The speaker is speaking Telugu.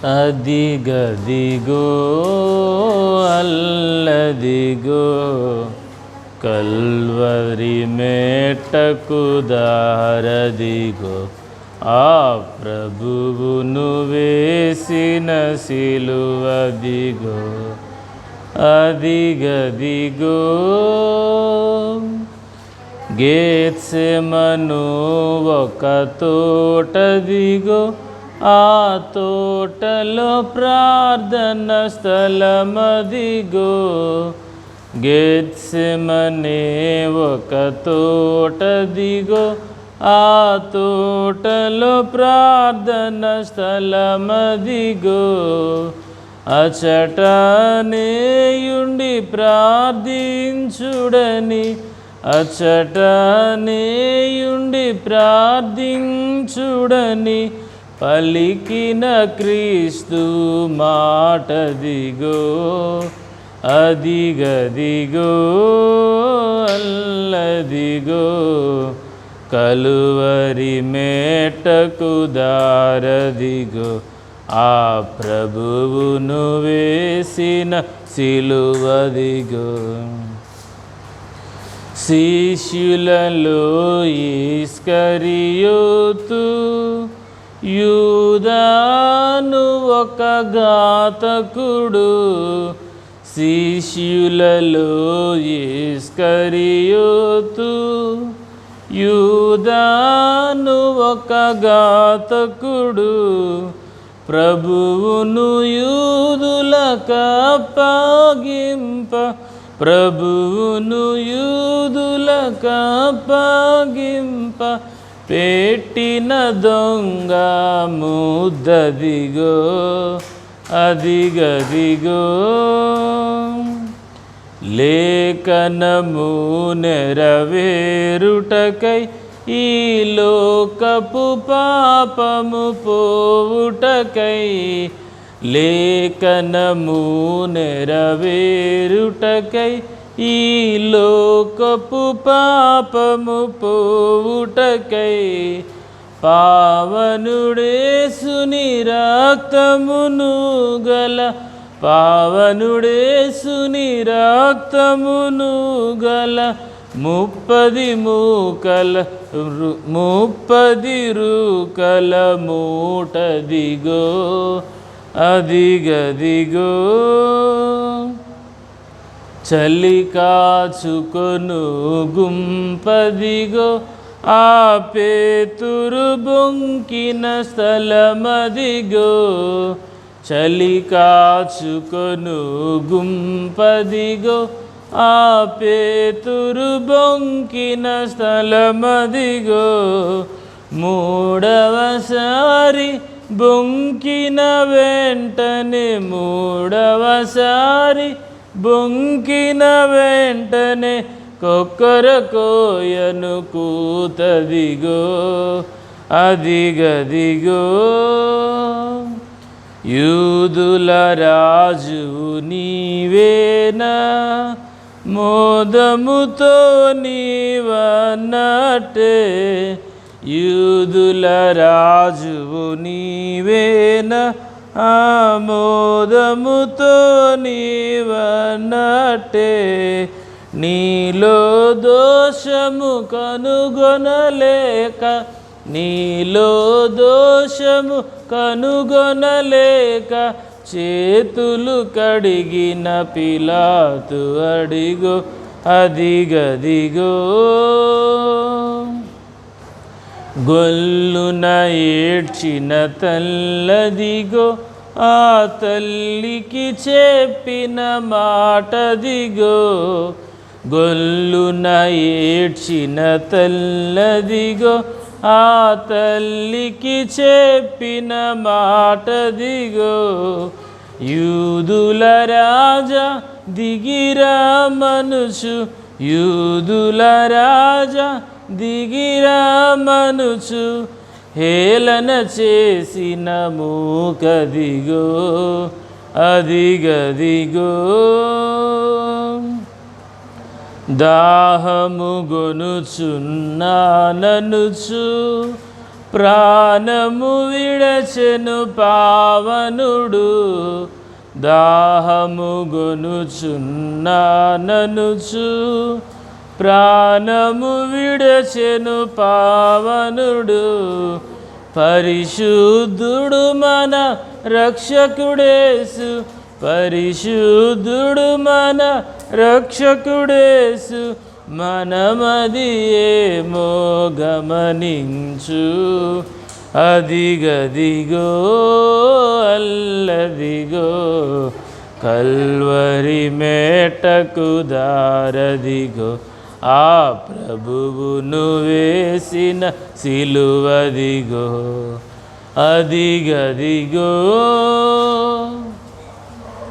అదిగదిగో అల్లదిగో కల్వరి మేటకు దారదిగో ఆ ప్రభువును వేసిన సిలువదిగో అదిగదిగో గేత్సెమను ఒక తోటదిగో ఆ తోటలో ప్రార్థన స్థలమదిగో. గేత్సెమనే ఒక తోటదిగో. ఆ తోటలో ప్రార్థన స్థలమదిగో. అచటనేయుండి ప్రార్థించుడని. అచటనేయుండి ప్రార్థించుడని. పలికిన క్రీస్తు మాటదిగో అదిగదిగో అల్లదిగో కలువరి మేటకు దారదిగో ఆ ప్రభువును వేసిన సిలువదిగో శిష్యులలో ఈస్కరియోతు యూదాను ఒక ఘాతకుడు శిష్యులలో ఈస్కరియోతు. యూదాను ఒక ఘాతకుడు ప్రభువును యూదులకప్పగింప ప్రభువును యూదులకప్పగింప పెట్టిన దొంగ ముద్దదిగో అదిగదిగో. లేఖనము నెరవేరుటకై ఈ లోకపు పాపము పోవుటకై లేఖనము నెరవేరుటకై ఈ లోకపు పాపము పోవుటకై పావనుడేసుని రక్తమును గల పావనుడేసుని రక్తమును గల ముప్పది మూకల ముప్పది రూకల మూటదిగో అదిగదిగో చలి కాచుకొను గుంపదిగో ఆ పేతురు బొంకిన స్థలమదిగో. చలి కాచుకొను గుంపదిగో ఆ పేతురు బొంకిన స్థలమదిగో. మూడవసారి బొంకిన వెంటనే మూడవసారి బొంకిన వెంటనే కొక్కర కోయను కూతదిగో అదిగదిగో. యూదుల రాజు నీవేనా? మోదముతో నీవన్నట్టే. యూదుల రాజువు నీవేనా? ఆమోదముతో నీవన్నట్టే నీలో దోషము కనుగొనలేక నీలో దోషము కనుగొనలేక చేతులు కడిగిన పిలాతు అడిగో అదిగదిగో. గొల్లున ఏడ్చిన తల్లదిగో ఆ తల్లికి చెప్పిన మాటదిగో గొల్లున ఏడ్చిన తల్లదిగో ఆ తల్లికి చెప్పిన మాటదిగో యూదుల రాజా దిగిరా మనుషు యూదుల రాజా దిగిరా మనుషు. హేళన చేసిన మూకదిగో అదిగదిగో. దాహము గొనుచున్నాననుచు ప్రాణము విడచెను పావనుడు. దాహము గొనుచున్నాననుచు ప్రాణము విడచెను పావనుడు పరిశుద్ధుడు మన రక్షకుడేసు పరిశుద్ధుడు మన రక్షకుడేసు మనమది ఏమో గమనించు అదిగదిగో అల్లదిగో కల్వరి మేటకు దారదిగో ఆ ప్రభువును వేసిన సిలువదిగో అదిగదిగో.